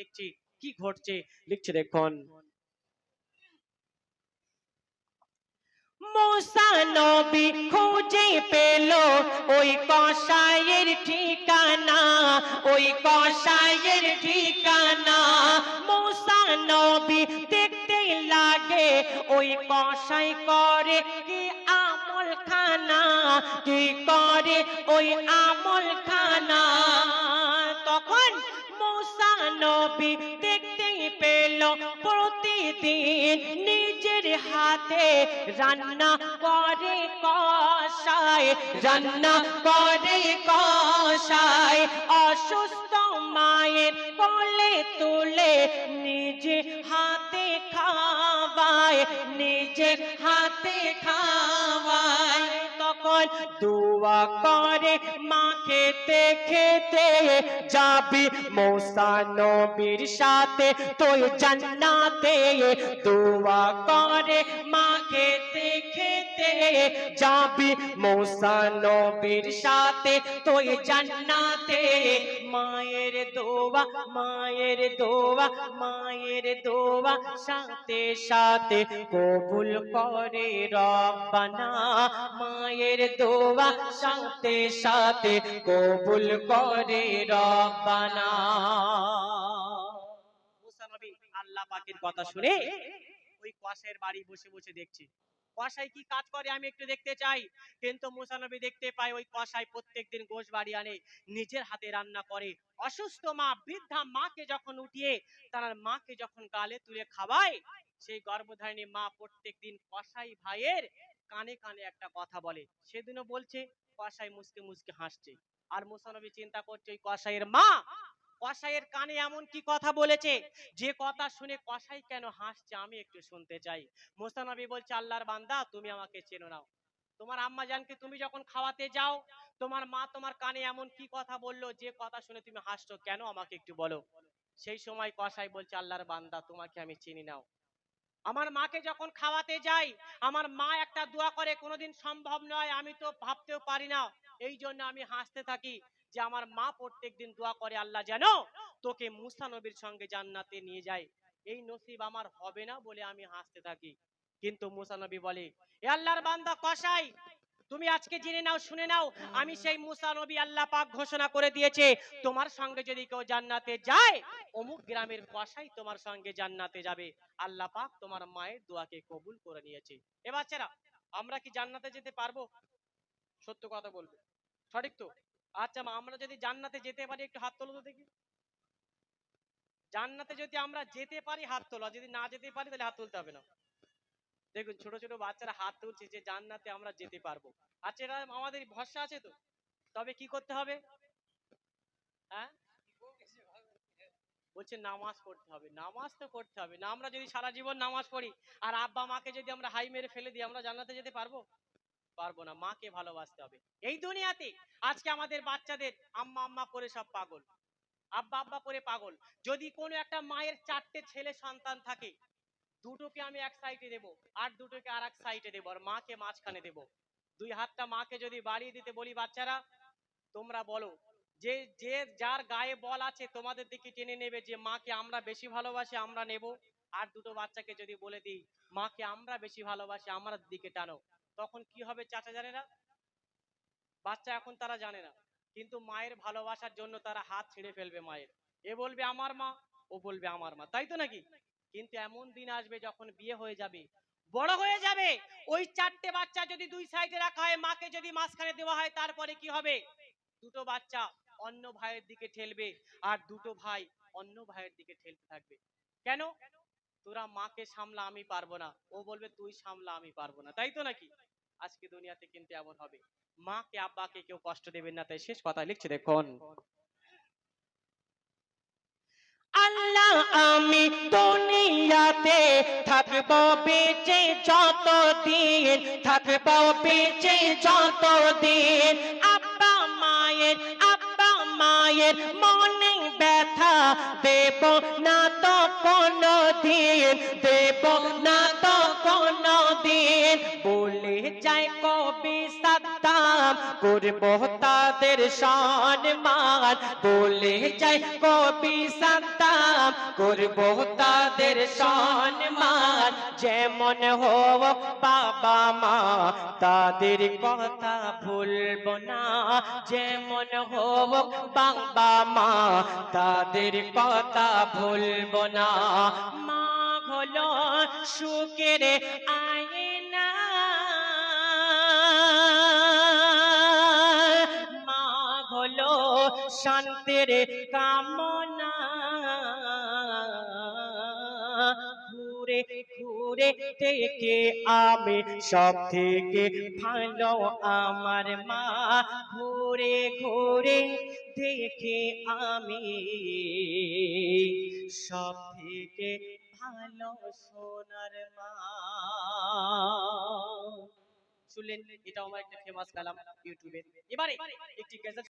দেখছি, কি ঘটছে? লিখছে দেখুন। মুসা খুঁজে পেল ওই কসাইয়ের ঠিকানা, ওই কসাইয়ের ঠিকানা। মুসা নবী দেখতে লাগে ওই কসাই করে কি আমল খানা কি করে ওই আমল খানা নবী দেখতে পেল প্রতিদিন নিজের হাতে। রান্না করে কষায়, রান্না করে কষায়। অসুস্থ মায়ের কোলে তুলে নিজে হাতে খাওয়ায় নিজে হাতে খাওয়ায়। তখন দোয়া করে মা খেতে খেতে যাবি মৌসা নবীর সাথে তুই জান্নাতে দোয়া করে মা খেতে খেতে যাবি মৌসা নবীর সাথে জান্নাতে। মায়ের দোয়া মায়ের দোয়া মায়ের দোয়া সাথে সাথে কবুল করে রব্বানা। মায়ের দোয়া সাথে সাথে কবুল করে রব্বানা। মুসা আল্লাহ পাকের কথা শুনে ওই কষাইয়ের বাড়ি বসে বসে দেখছে। কষাই কি কাজ করে আমি একটু দেখতে চাই। কিন্তু মুসা নবী দেখতে পাই ওই কষাই প্রত্যেকদিন গোশ বাড়ি আনে, নিজের হাতে রান্না করে। অসুস্থ মা, বৃদ্ধা মাকে যখন উঠিয়ে তার মাকে যখন গালে তুলে খাওয়ায়, সেই গর্ভধারিণী মা প্রত্যেকদিন কষাই ভাইয়ের কানে কানে একটা কথা বলে। সেদিনও বলছে, কষাই মুসকে মুসকে হাসছে। আর মুসানবী চিন্তা করছে, ওই কষাইয়ের মা কষাইয়ের কানে এমন কি কথা বলেছে? যে কথা শুনে কষাই কেন হাসছে? আমি একটু শুনতে চাই। মোসানবী বলছে, আল্লাহর বান্দা, তুমি আমাকে চেনো নাও। তোমার আম্মা জানকে তুমি যখন খাওয়াতে যাও, তোমার মা তোমার কানে এমন কি কথা বলল? যে কথা শুনে তুমি হাসছো, কেন আমাকে একটু বলো? সেই সময় কষাই বলছে, আল্লাহর বান্দা, তোমাকে আমি চিনি নাও। আমার মাকে যখন খাওয়াতে যাই, আমার মা একটা দোয়া করে, কোনোদিন সম্ভব নয়, আমি তো ভাবতেও পারি না। এই জন্য আমি হাসতে থাকি। যে আমার মা প্রত্যেকদিন দোয়া করে আল্লাহ যেন তোকে মুসা নবীর সঙ্গে জান্নাতে নিয়ে যায়। এই নসিব আমার হবে না বলে আমি হাসতে থাকি। কিন্তু মুসা নবী বলে, এ আল্লাহর বান্দা কসাই? তুমি আজকে জেনে নাও, শুনে নাও, আমি সেই মুসা নবী আল্লাহ পাক ঘোষণা করে দিয়েছে, তোমার সঙ্গে যদি কেউ জান্নাতে যায়, অমুক গ্রামের কসাই তোমার সঙ্গে জান্নাতে যাবে। আল্লাহ পাক তোমার মায়ের দোয়াকে কবুল করে নিয়েছে। এ বাচ্চারা, আমরা কি জান্নাতে যেতে পারব? সত্য কথা বলবে। সঠিক তো? আচ্ছা মা, আমরা যদি জান্নাতে যেতে পারি, একটু হাত তোলো তো দেখি। জান্নাতে যদি আমরা যেতে পারি, হাত তোলা। যদি না যেতে পারি, তাহলে হাত তুলতে হবে না। দেখুন, ছোট ছোট বাচ্চারা হাত তুলছে যে জান্নাতে আমরা যেতে পারব। আচ্ছা এটা আমাদের ভরসা আছে তো? তবে কি করতে হবে? হ্যাঁ? বলছে, নামাজ পড়তে হবে। নামাজ তো করতে হবে। না, আমরা যদি সারা জীবন নামাজ পড়ি, আর আব্বা মাকে যদি আমরা হাই মেরে ফেলে দিই, আমরা জান্নাতে যেতে পারব? পারব না, মাকে ভালোবাসতে হবে। এই দুনিয়াতে আজকে আমাদের বাচ্চাদের আম্মা আম্মা করে সব পাগল, আব্বা আব্বা করে পাগল। যদি কোনো একটা মায়ের চারটে ছেলে সন্তান থাকে, দুটোকে আমি এক সাইডে দেব, আর দুটোকে আর এক সাইডে দেবো, আর মাকে মাঝখানে দেব। দুই হাতটা মাকে যদি বাড়িয়ে দিতে বলি, বাচ্চারা, তোমরা বলো, যে যে যার গায়ে বল আছে, তোমাদের দিকে টেনে নেবে যে, মাকে আমরা বেশি ভালোবাসি, আমরা নেব। আর দুটো বাচ্চাকে যদি বলে দিই, মাকে আমরা বেশি ভালোবাসি, আমরা দিকে টানো। তখন কি হবে চাচা জানে না? বাচ্চা এখন তারা জানে না। কিন্তু মায়ের ভালোবাসার জন্য তারা হাত ছেড়ে ফেলবে মায়ের। এ বলবে আমার মা, ও বলবে আমার মা। তাই তো নাকি? কিন্তু এমন দিন আসবে যখন বিয়ে হয়ে যাবে। বড় হয়ে যাবে। ওই চারটে বাচ্চা যদি দুই সাইডে রাখা হয়, মাকে যদি মাঝখানে দেওয়া হয়, তারপরে কি হবে? দুটো বাচ্চা অন্য ভাইয়ের দিকে ঠেলবে আর দুটো ভাই অন্য ভাইয়ের দিকে ঠেলতে থাকবে। কেন? তোরা মাকে সামলা আমি পারব না। ও বলবে, তুই সামলা আমি পারব না। তাই তো নাকি? আজকে দুনিয়াতে কিন্তু এমন হবে। মাকে, আব্বাকে কেউ কষ্ট দেবেন না, তাই শেষ কথা লিখছে, দেখুন। আল্লাহ, আমি দুনিয়াতে থাকব বেঁচে যত দিন থাকব বেঁচে যত দিন আব্বা মায়ের আব্বা মায়ের মনে ব্যথা দেব না তো কোনো দিন দেব না বলে যায় কবি সাদ্দাম, করব তাদের সম্মান। বলে যায় কবি সাদ্দাম, করব তাদের সম্মান। যেমন হোক বাবা মা, তাদের কথা ভুলব না। যেমন হোক বাবা মা, তাদের কথা ভুলব না। মা হলো সুখের আয়না শান্তির কামনা। ঘুরে ঘুরে থেকে আমি সব থেকে ভালো আমার মা। ঘুরে ঘুরে দেখে আমি সব থেকে ভালো সোনার মা। শুনলেন এটা আমার একটা ফেমাস কালাম ইউটিউবে এবারে একটি